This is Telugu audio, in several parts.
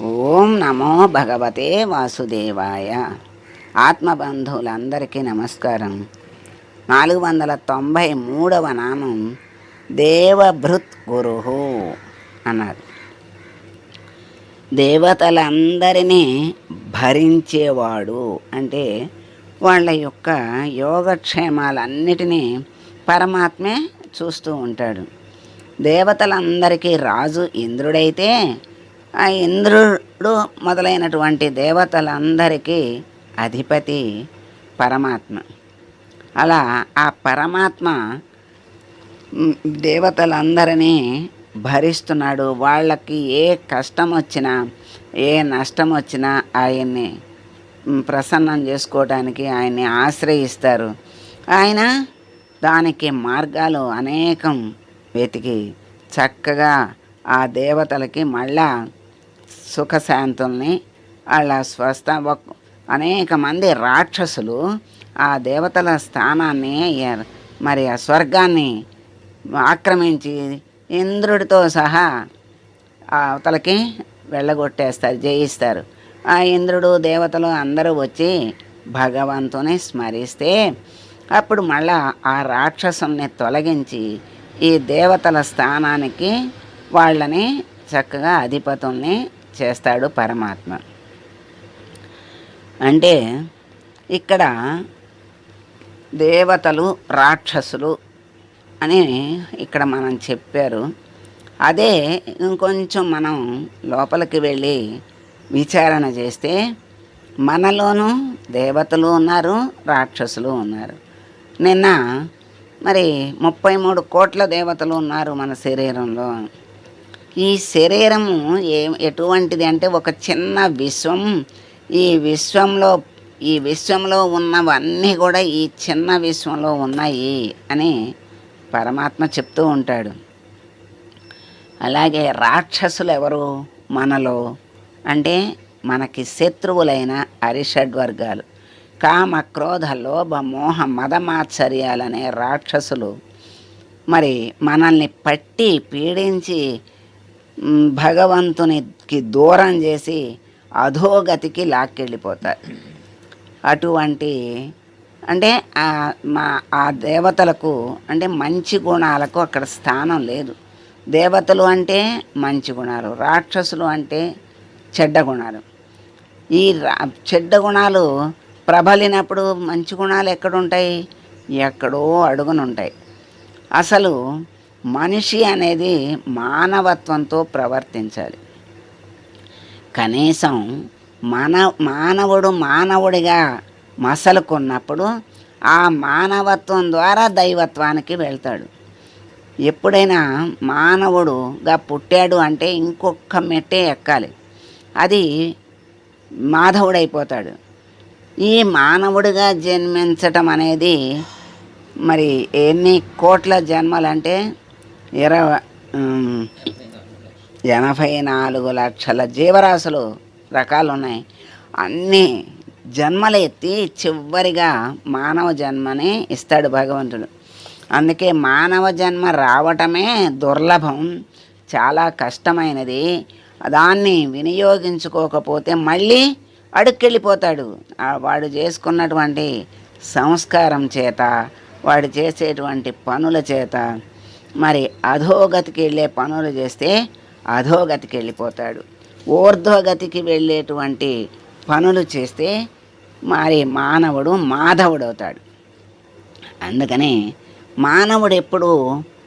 ఓం నమో భగవతే వాసుదేవాయ. ఆత్మబంధువులందరికీ నమస్కారం. నాలుగు వందల తొంభై మూడవ నామం దేవభృత్ గురు అన్నారు. దేవతలందరినీ భరించేవాడు అంటే వాళ్ళ యొక్క యోగక్షేమాలన్నిటినీ పరమాత్మే చూస్తూ ఉంటాడు. దేవతలందరికీ రాజు ఇంద్రుడైతే ఆ ఇంద్రుడు మొదలైనటువంటి దేవతలందరికీ అధిపతి పరమాత్మ. అలా ఆ పరమాత్మ దేవతలందరినీ భరిస్తున్నాడు. వాళ్ళకి ఏ కష్టం వచ్చినా ఏ నష్టం వచ్చినా ఆయన్ని ప్రసన్నం చేసుకోవడానికి ఆయన్ని ఆశ్రయిస్తారు. ఆయన దానికి మార్గాలు అనేకం వెతికి చక్కగా ఆ దేవతలకి మళ్ళా సుఖశాంతుల్ని వాళ్ళ స్వస్థ అనేక మంది రాక్షసులు ఆ దేవతల స్థానాన్ని మరి ఆ స్వర్గాన్ని ఆక్రమించి ఇంద్రుడితో సహా ఆ అవతలకి వెళ్ళగొట్టేస్తారు జయిస్తారు. ఆ ఇంద్రుడు దేవతలు అందరూ వచ్చి భగవంతుని స్మరిస్తే అప్పుడు మళ్ళా ఆ రాక్షసుల్ని తొలగించి ఈ దేవతల స్థానానికి వాళ్ళని చక్కగా అధిపతుల్ని చేస్తాడు పరమాత్మ. అంటే ఇక్కడ దేవతలు రాక్షసులు అని ఇక్కడ మనం చెప్పారు. అదే ఇంకొంచెం మనం లోపలికి వెళ్ళి విచారణ చేస్తే మనలోనూ దేవతలు ఉన్నారు రాక్షసులు ఉన్నారు. నిన్న మరి ముప్పై మూడు కోట్ల దేవతలు ఉన్నారు మన శరీరంలో. ఈ శరీరము ఏ ఎటువంటిది అంటే ఒక చిన్న విశ్వం. ఈ విశ్వంలో ఈ విశ్వంలో ఉన్నవన్నీ కూడా ఈ చిన్న విశ్వంలో ఉన్నాయి అని పరమాత్మ చెప్తూ ఉంటాడు. అలాగే రాక్షసులు ఎవరు? మనలో. అంటే మనకి శత్రువులైన అరిషడ్వర్గాలు. కామ క్రోధ లోభ మోహ మదమాత్సర్యాలనే రాక్షసులు. మరి మనల్ని పట్టి పీడించి భగవంతునికి దూరం చేసి అధోగతికి లాక్కెళ్ళిపోతారు. అటువంటి అంటే మా ఆ దేవతలకు అంటే మంచి గుణాలకు అక్కడ స్థానం లేదు. దేవతలు అంటే మంచి గుణాలు రాక్షసులు అంటే చెడ్డ గుణాలు. ఈ రా చెడ్డ గుణాలు ప్రబలినప్పుడు మంచి గుణాలు ఎక్కడుంటాయి? ఎక్కడో అడుగునుంటాయి. అసలు మనిషి అనేది మానవత్వంతో ప్రవర్తించాలి. కనీసం మన మానవుడు మానవుడిగా మసలుకున్నప్పుడు ఆ మానవత్వం ద్వారా దైవత్వానికి వెళ్తాడు. ఎప్పుడైనా మానవుడుగా పుట్టాడు అంటే ఇంకొక మెట్టే ఎక్కాలి. అది మాధవుడైపోతాడు. ఈ మానవుడిగా జన్మించటం అనేది మరి ఎన్ని కోట్ల జన్మలంటే ఇరవై ఎనభై నాలుగు లక్షల జీవరాశులు రకాలు ఉన్నాయి అన్నీ జన్మలు ఎత్తి చివరిగా మానవ జన్మని ఇస్తాడు భగవంతుడు. అందుకే మానవ జన్మ రావటమే దుర్లభం చాలా కష్టమైనది. దాన్ని వినియోగించుకోకపోతే మళ్ళీ అడుక్కెళ్ళిపోతాడు. వాడు చేసుకున్నటువంటి సంస్కారం చేత వాడు చేసేటువంటి పనుల చేత మరి అధోగతికి వెళ్ళే పనులు చేస్తే అధోగతికి వెళ్ళిపోతాడు. ఊర్ధ్వగతికి వెళ్ళేటువంటి పనులు చేస్తే మరి మానవుడు మాధవుడు అవుతాడు అందుకని మానవుడు ఎప్పుడు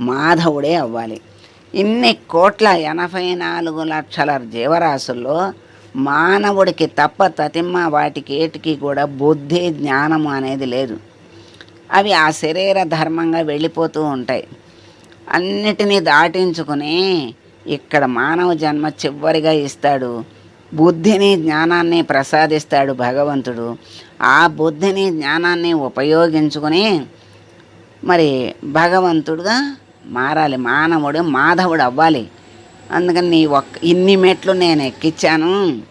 మాధవుడే అవ్వాలి. ఇన్ని కోట్ల ఎనభై నాలుగు లక్షల జీవరాశుల్లో మానవుడికి తప్ప తతిమ్మ వాటికి ఏటికి కూడా బుద్ధి జ్ఞానము అనేది లేదు. అవి ఆ శరీర ధర్మంగా వెళ్ళిపోతూ ఉంటాయి. అన్నిటినీ దాటించుకుని ఇక్కడ మానవ జన్మ చివరిగా ఇస్తాడు. బుద్ధిని జ్ఞానాన్ని ప్రసాదిస్తాడు భగవంతుడు. ఆ బుద్ధిని జ్ఞానాన్ని ఉపయోగించుకొని మరి భగవంతుడుగా మారాలి. మానవుడు మాధవుడు అవ్వాలి. అందుకని నీ ఒక్క ఇన్ని మెట్లు నేను ఎక్కించాను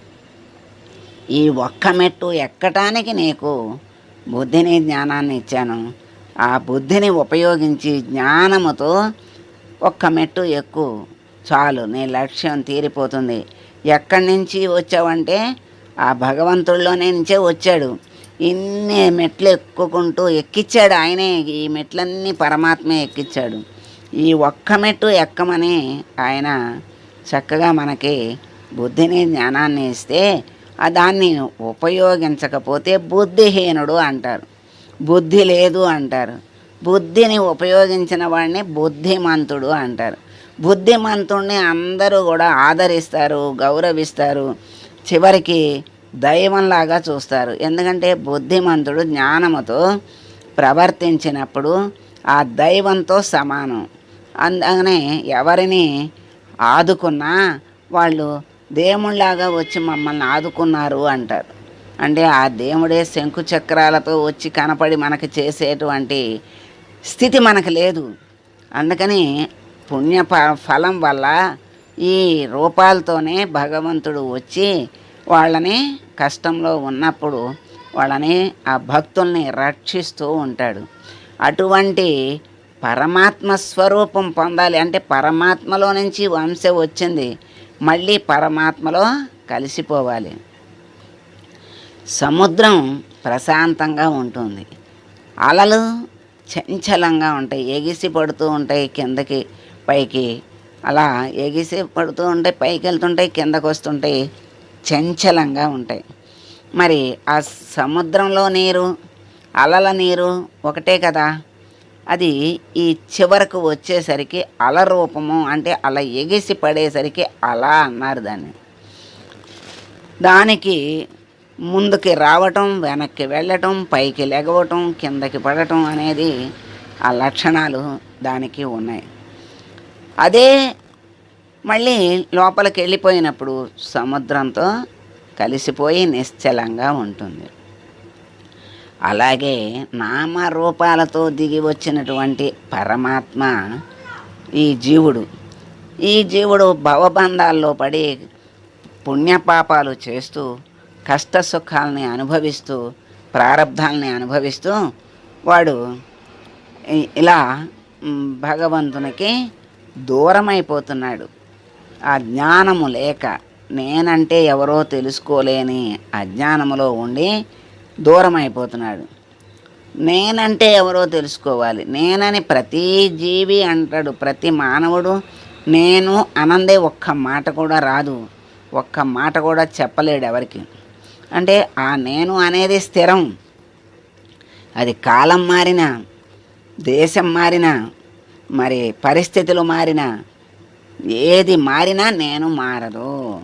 ఈ ఒక్క మెట్టు ఎక్కటానికి నీకు బుద్ధిని జ్ఞానాన్ని ఇచ్చాను. ఆ బుద్ధిని ఉపయోగించి జ్ఞానముతో ఒక్క మెట్టు ఎక్కువ చాలు నీ లక్ష్యం తీరిపోతుంది. ఎక్కడి నుంచి వచ్చావంటే ఆ భగవంతుడిలోనే నుంచే వచ్చాడు. ఇన్ని మెట్లు ఎక్కుకుంటూ ఎక్కిచ్చాడు ఆయనే. ఈ మెట్లన్నీ పరమాత్మే ఎక్కిచ్చాడు. ఈ ఒక్క మెట్టు ఎక్కమని ఆయన చక్కగా మనకి బుద్ధిని జ్ఞానాన్ని ఇస్తే దాన్ని ఉపయోగించకపోతే బుద్ధిహీనుడు అంటారు. బుద్ధి లేదు అంటారు. బుద్ధిని ఉపయోగించిన వాడిని బుద్ధిమంతుడు అంటారు. బుద్ధిమంతుడిని అందరూ కూడా ఆదరిస్తారు గౌరవిస్తారు చివరికి దైవంలాగా చూస్తారు. ఎందుకంటే బుద్ధిమంతుడు జ్ఞానముతో ప్రవర్తించినప్పుడు ఆ దైవంతో సమానం. అందుకనే ఎవరిని ఆదుకున్నా వాళ్ళు దేవుళ్ళలాగా వచ్చి మమ్మల్ని ఆదుకున్నారు అంటారు. అంటే ఆ దేవుడే శంకు చక్రాలతో వచ్చి కనపడి మనకు చేసేటువంటి స్థితి మనకు లేదు. అందుకని పుణ్య ప- ఫలం వల్ల ఈ రూపాలతోనే భగవంతుడు వచ్చి వాళ్ళని కష్టంలో ఉన్నప్పుడు వాళ్ళని ఆ భక్తుల్ని రక్షిస్తూ ఉంటాడు. అటువంటి పరమాత్మ స్వరూపం పొందాలి. అంటే పరమాత్మలో నుంచి వంశ వచ్చింది. మళ్ళీ పరమాత్మలో కలిసిపోవాలి. సముద్రం ప్రశాంతంగా ఉంటుంది. అలలు చంచలంగా ఉంటాయి. ఎగిసి పడుతూ ఉంటాయి కిందకి పైకి. అలా ఎగిసి పడుతూ ఉంటాయి పైకి వెళ్తుంటాయి కిందకు వస్తుంటాయి చంచలంగా ఉంటాయి. మరి ఆ సముద్రంలో నీరు అలల నీరు ఒకటే కదా? అది ఈ చివరకు వచ్చేసరికి అల రూపము అంటే అలా ఎగిసి పడేసరికి అలా అన్నారు దాన్ని. దానికి ముందుకి రావటం వెనక్కి వెళ్ళటం పైకి లెగవటం కిందకి పడటం అనేది ఆ లక్షణాలు దానికి ఉన్నాయి. అదే మళ్ళీ లోపలికి వెళ్ళిపోయినప్పుడు సముద్రంతో కలిసిపోయి నిశ్చలంగా ఉంటుంది. అలాగే నామరూపాలతో దిగి వచ్చినటువంటి పరమాత్మ ఈ జీవుడు. ఈ జీవుడు భవబంధాల్లో పడి పుణ్యపాపాలు చేస్తూ కష్ట సుఖాలని అనుభవిస్తూ ప్రారంధాలని అనుభవిస్తూ వాడు ఇలా భగవంతునికి దూరమైపోతున్నాడు. ఆ జ్ఞానము లేక నేనంటే ఎవరో తెలుసుకోలేని అజ్ఞానములో ఉండి దూరం అయిపోతున్నాడు నేనంటే ఎవరో తెలుసుకోవాలి. నేనని ప్రతి జీవి అంటాడు ప్రతి మానవుడు. నేను అనందే ఒక్క మాట కూడా రాదు. ఒక్క మాట కూడా చెప్పలేడు ఎవరికి. అంటే ఆ నేను అనేది స్థిరం. అది కాలం మారినా దేశం మారినా మరి పరిస్థితులు మారినా ఏది మారినా నేను మారదు.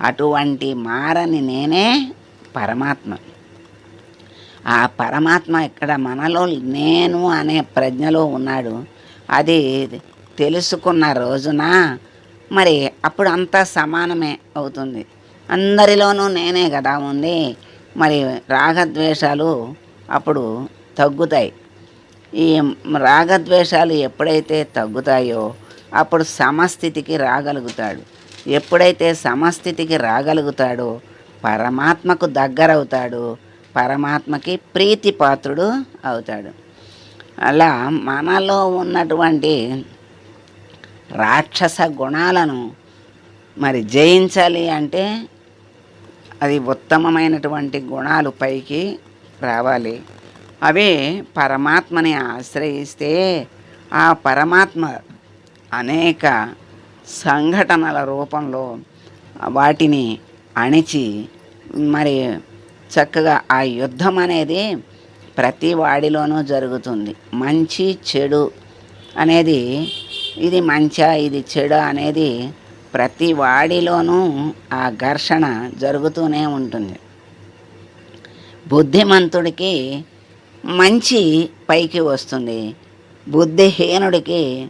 అటువంటి మారని నేనే పరమాత్మ. ఆ పరమాత్మ ఇక్కడ మనలో నేను అనే ప్రజ్ఞలో ఉన్నాడు. అది తెలుసుకున్న రోజున మరి అప్పుడు అంతా సమానమే అవుతుంది. అందరిలోనూ నేనే కదా ఉంది మరి రాగద్వేషాలు అప్పుడు తగ్గుతాయి. ఈ రాగద్వేషాలు ఎప్పుడైతే తగ్గుతాయో అప్పుడు సమస్థితికి రాగలుగుతాడు. ఎప్పుడైతే సమస్థితికి రాగలుగుతాడో పరమాత్మకు దగ్గరవుతాడు. పరమాత్మకి ప్రీతిపాత్రుడు అవుతాడు. అలా మనలో ఉన్నటువంటి రాక్షస గుణాలను మరి జయించాలి అంటే అది ఉత్తమమైనటువంటి గుణాలు పైకి రావాలి. అవి పరమాత్మని ఆశ్రయిస్తే ఆ పరమాత్మ అనేక సంఘటనల రూపంలో వాటిని అణిచి మరి చక్కగా ఆ యుద్ధం అనేది ప్రతి వాడిలోనూ జరుగుతుంది. మంచి చెడు అనేది ఇది మంచా ఇది చెడు అనేది ప్రతి వాడిలోనూ ఆ ఘర్షణ జరుగుతూనే ఉంటుంది. బుద్ధిమంతుడికి మంచి పైకి వస్తుంది. బుద్ధిహీనుడికి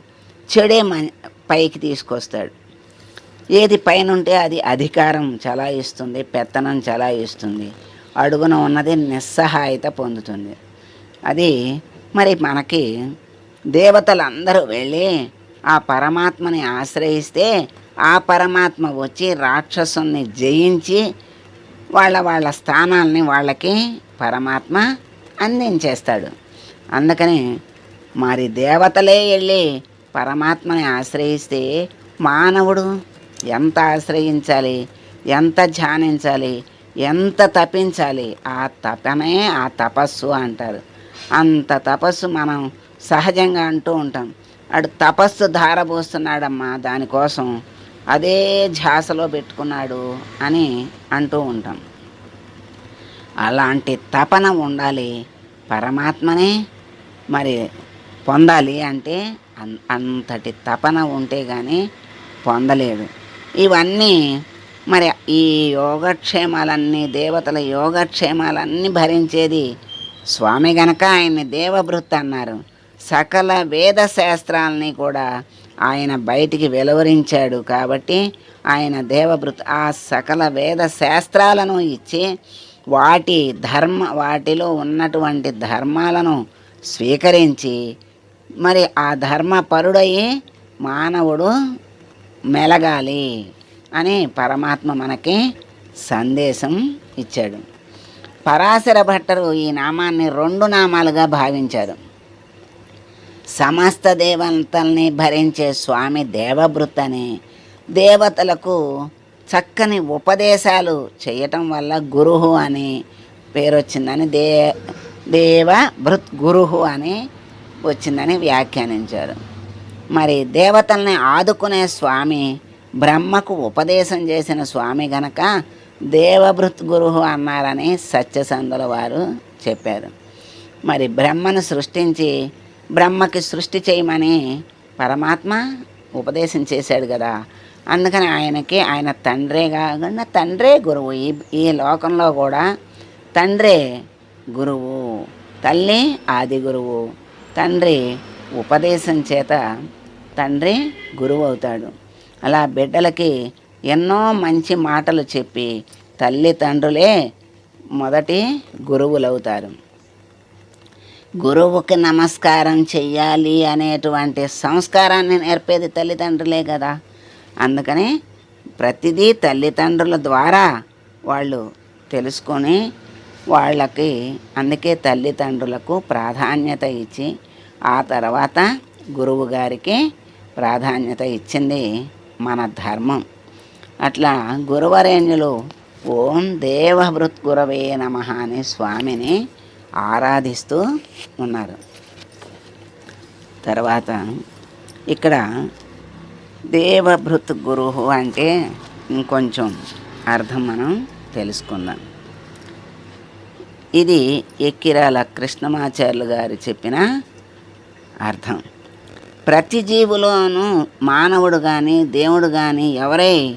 చెడే మం పైకి తీసుకొస్తాడు. ఏది పైన ఉంటే అది అధికారం చలాయిస్తుంది పెత్తనం చలాయిస్తుంది. అడుగున ఉన్నది నిస్సహాయత పొందుతుంది. అది మరి మనకి దేవతలందరూ వెళ్ళి ఆ పరమాత్మని ఆశ్రయిస్తే ఆ పరమాత్మ వచ్చి రాక్షసుని జయించి వాళ్ళ వాళ్ళ స్థానాల్ని వాళ్ళకి పరమాత్మ అందించేస్తాడు. అందుకని మరి దేవతలే వెళ్ళి పరమాత్మని ఆశ్రయిస్తే మానవుడు ఎంత ఆశ్రయించాలి ఎంత ధ్యానించాలి ఎంత తపించాలి? ఆ తపనే ఆ తపస్సు అంటారు. అంత తపస్సు మనం సహజంగా అంటూ ఉంటాం. అడు తపస్సు ధారబోస్తున్నాడమ్మా దానికోసం అదే ధ్యాసలో పెట్టుకున్నాడు అని అంటూ ఉంటాం. అలాంటి తపన ఉండాలి పరమాత్మనే మరి పొందాలి అంటే అంతటి తపన ఉంటే కానీ పొందలేడు. ఇవన్నీ మరి ఈ యోగక్షేమాలన్నీ దేవతల యోగక్షేమాలన్నీ భరించేది స్వామి గనక ఆయన్ని దేవభృత్ అన్నారు. సకల వేద శాస్త్రాలని కూడా ఆయన బయటికి వెలువరించాడు కాబట్టి ఆయన దేవభృత ఆ సకల వేద శాస్త్రాలను ఇచ్చి వాటి ధర్మ వాటిలో ఉన్నటువంటి ధర్మాలను స్వీకరించి మరి ఆ ధర్మ పరుడయి మానవుడు మెలగాలి అని పరమాత్మ మనకి సందేశం ఇచ్చాడు. పరాశర భట్టరు ఈ నామాన్ని రెండు నామాలుగా భావించారు. సమస్త దేవతల్ని భరించే స్వామి దేవభృతని అని దేవతలకు చక్కని ఉపదేశాలు చేయటం వల్ల గురువు అని పేరు వచ్చిందని దే దేవ భృత్ గురువు అని వచ్చిందని వ్యాఖ్యానించారు. మరి దేవతల్ని ఆదుకునే స్వామి బ్రహ్మకు ఉపదేశం చేసిన స్వామి గనక దేవభృత్ గురువు అన్నారని సత్యసంధుల వారు చెప్పారు. మరి బ్రహ్మను సృష్టించి బ్రహ్మకి సృష్టి చేయమని పరమాత్మ ఉపదేశం చేశాడు కదా. అందుకని ఆయనకి ఆయన తండ్రే కాకుండా తండ్రే గురువు. ఈ ఈ లోకంలో కూడా తండ్రే గురువు తల్లి ఆది గురువు తండ్రి ఉపదేశం చేత తండ్రి గురువు అవుతాడు. అలా బిడ్డలకి ఎన్నో మంచి మాటలు చెప్పి తల్లిదండ్రులే మొదటి గురువులవుతారు. గురువుకి నమస్కారం చెయ్యాలి అనేటువంటి సంస్కారాన్ని నేర్పేది తల్లిదండ్రులే కదా. అందుకని ప్రతిదీ తల్లిదండ్రుల ద్వారా వాళ్ళు తెలుసుకొని వాళ్ళకి అందుకే తల్లిదండ్రులకు ప్రాధాన్యత ఇచ్చి ఆ తర్వాత గురువు గారికి ప్రాధాన్యత ఇచ్చింది మన ధర్మం. అట్లా గురువరేణ్యులు ఓం దేవభృత్ గురవే నమ అని స్వామిని ఆరాధిస్తూ ఉన్నారు. తర్వాత ఇక్కడ దేవభృత్ గురువు అంటే ఇంకొంచెం అర్థం మనం తెలుసుకుందాం. ఇది ఎక్కిరాల కృష్ణమాచార్యులు గారు చెప్పిన అర్థం. ప్రతి జీవులోనూ మానవుడు కానీ దేవుడు కానీ ఎవరై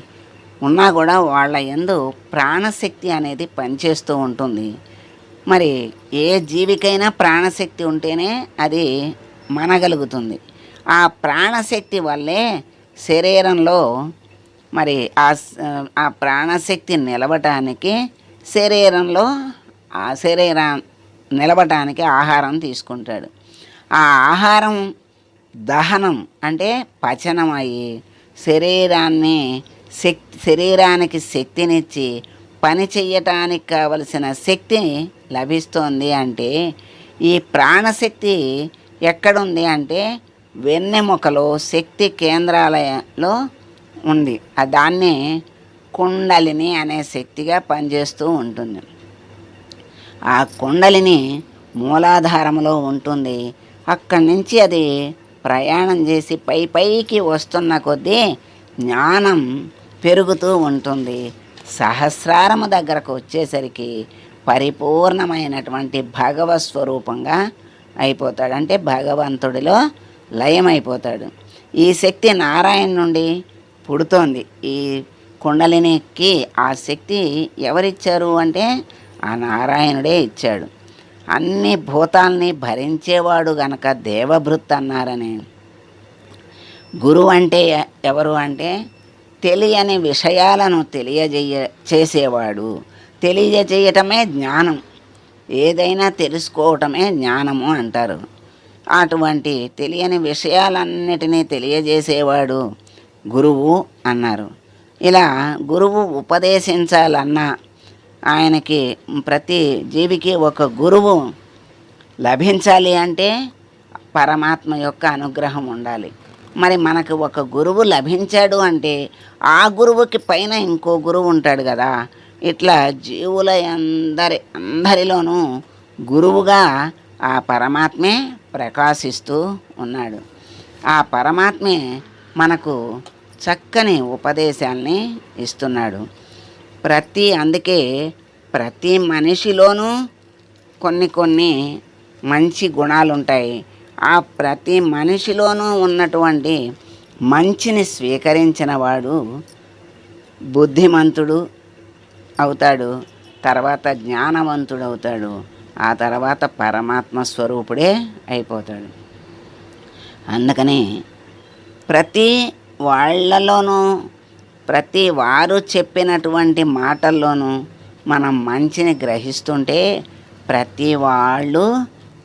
ఉన్నా కూడా వాళ్ళ ఎందు ప్రాణశక్తి అనేది పనిచేస్తూ ఉంటుంది. మరి ఏ జీవికైనా ప్రాణశక్తి ఉంటేనే అది మనగలుగుతుంది. ఆ ప్రాణశక్తి వల్లే శరీరంలో మరి ఆ ఆ ప్రాణశక్తి నిలవటానికి శరీరంలో ఆ శరీరం నిలవటానికి ఆహారం తీసుకుంటాడు. ఆ ఆహారం దహనం అంటే పచనం అయ్యి శరీరాన్ని శక్తి శరీరానికి శక్తినిచ్చి పని చెయ్యటానికి కావలసిన శక్తి లభిస్తోంది అంటే ఈ ప్రాణశక్తి ఎక్కడుంది అంటే వెన్నెముకలో శక్తి కేంద్రాలయంలో ఉంది. దాన్ని కుండలిని అనే శక్తిగా పనిచేస్తూ ఉంటుంది. ఆ కుండలిని మూలాధారంలో ఉంటుంది. అక్కడి నుంచి అది ప్రయాణం చేసి పై పైకి వస్తున్న కొద్దీ జ్ఞానం పెరుగుతూ ఉంటుంది. సహస్రారము దగ్గరకు వచ్చేసరికి పరిపూర్ణమైనటువంటి భగవ స్వరూపంగా అయిపోతాడు. అంటే భగవంతుడిలో లయమైపోతాడు. ఈ శక్తి నారాయణ నుండి పుడుతోంది. ఈ కుండలినికి ఆ శక్తి ఎవరిచ్చారు అంటే ఆ నారాయణుడే ఇచ్చాడు. అన్ని భూతాల్ని భరించేవాడు గనక దేవభృత్ అన్నారని. గురువు అంటే ఎవరు అంటే తెలియని విషయాలను తెలియజేయ చేసేవాడు. తెలియజేయటమే జ్ఞానం. ఏదైనా తెలుసుకోవటమే జ్ఞానము అంటారు. అటువంటి తెలియని విషయాలన్నిటినీ తెలియజేసేవాడు గురువు అన్నారు. ఇలా గురువు ఉపదేశించాలన్నా ఆయనకి ప్రతి జీవికి ఒక గురువు లభించాలి అంటే పరమాత్మ యొక్క అనుగ్రహం ఉండాలి. మరి మనకు ఒక గురువు లభించాడు అంటే ఆ గురువుకి పైన ఇంకో గురువు ఉంటాడు కదా. ఇట్లా జీవుల అందరి అందరిలోనూ గురువుగా ఆ పరమాత్మే ప్రకాశిస్తూ ఉన్నాడు. ఆ పరమాత్మే మనకు చక్కని ఉపదేశాల్ని ఇస్తున్నాడు. ప్రతి అందుకే ప్రతి మనిషిలోనూ కొన్ని కొన్ని మంచి గుణాలు ఉంటాయి ఆ ప్రతి మనిషిలోనూ ఉన్నటువంటి మంచిని స్వీకరించిన వాడు బుద్ధిమంతుడు అవుతాడు తర్వాత జ్ఞానవంతుడు అవుతాడు ఆ తర్వాత పరమాత్మ స్వరూపుడే అయిపోతాడు. అందుకని ప్రతి వాళ్ళలోనూ ప్రతి వారు చెప్పినటువంటి మాటల్లోనూ మనం మంచిని గ్రహిస్తుంటే ప్రతి వాళ్ళు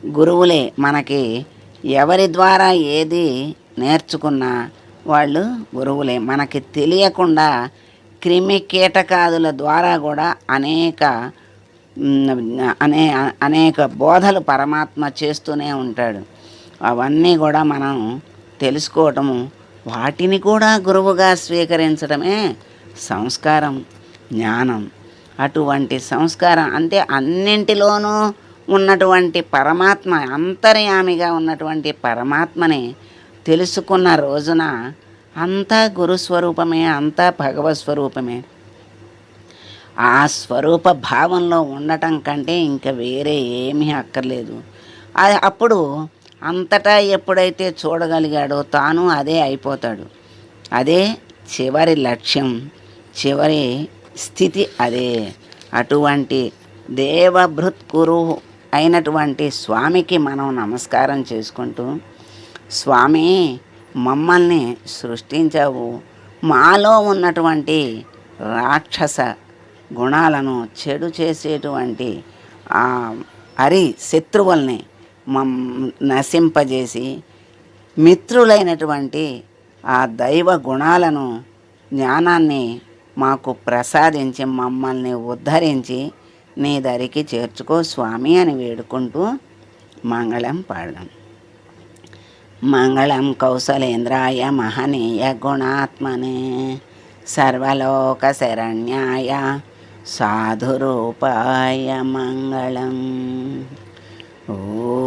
గురువులే మనకి ఎవరి ద్వారా ఏది నేర్చుకున్నా వాళ్ళు గురువులే. మనకి తెలియకుండా క్రిమి కీటకాదుల ద్వారా కూడా అనేక అనే అనేక బోధలు పరమాత్మ చేస్తూనే ఉంటాడు. అవన్నీ కూడా మనం తెలుసుకోవటము వాటిని కూడా గురువుగా స్వీకరించడమే సంస్కారం జ్ఞానం. అటువంటి సంస్కారం అంటే అన్నింటిలోనూ ఉన్నటువంటి పరమాత్మ అంతర్యామిగా ఉన్నటువంటి పరమాత్మని తెలుసుకున్న రోజున అంతా గురుస్వరూపమే అంతా భగవత్ స్వరూపమే. ఆ స్వరూప భావంలో ఉండటం కంటే ఇంకా వేరే ఏమీ అక్కర్లేదు. అది అప్పుడు అంతటా ఎప్పుడైతే చూడగలిగాడో తాను అదే అయిపోతాడు. అదే చివరి లక్ష్యం చివరి స్థితి అదే. అటువంటి దేవభృత్ గురు అయినటువంటి స్వామికి మనం నమస్కారం చేసుకుంటూ స్వామి మమ్మల్ని సృష్టించావు. మాలో ఉన్నటువంటి రాక్షస గుణాలను చెడు చేసేటువంటి ఆ హరి శత్రువుల్ని మమ్ నశింపజేసి మిత్రులైనటువంటి ఆ దైవ గుణాలను జ్ఞానాన్ని మాకు ప్రసాదించి మమ్మల్ని ఉద్ధరించి నీ దరికి చేర్చుకో స్వామి అని వేడుకుంటూ మంగళం పాడదాం. మంగళం కౌశలేంద్రాయ మహనీయ గుణాత్మనే సర్వలోక శరణ్యాయ సాధురూపాయ మంగళం. ఓ.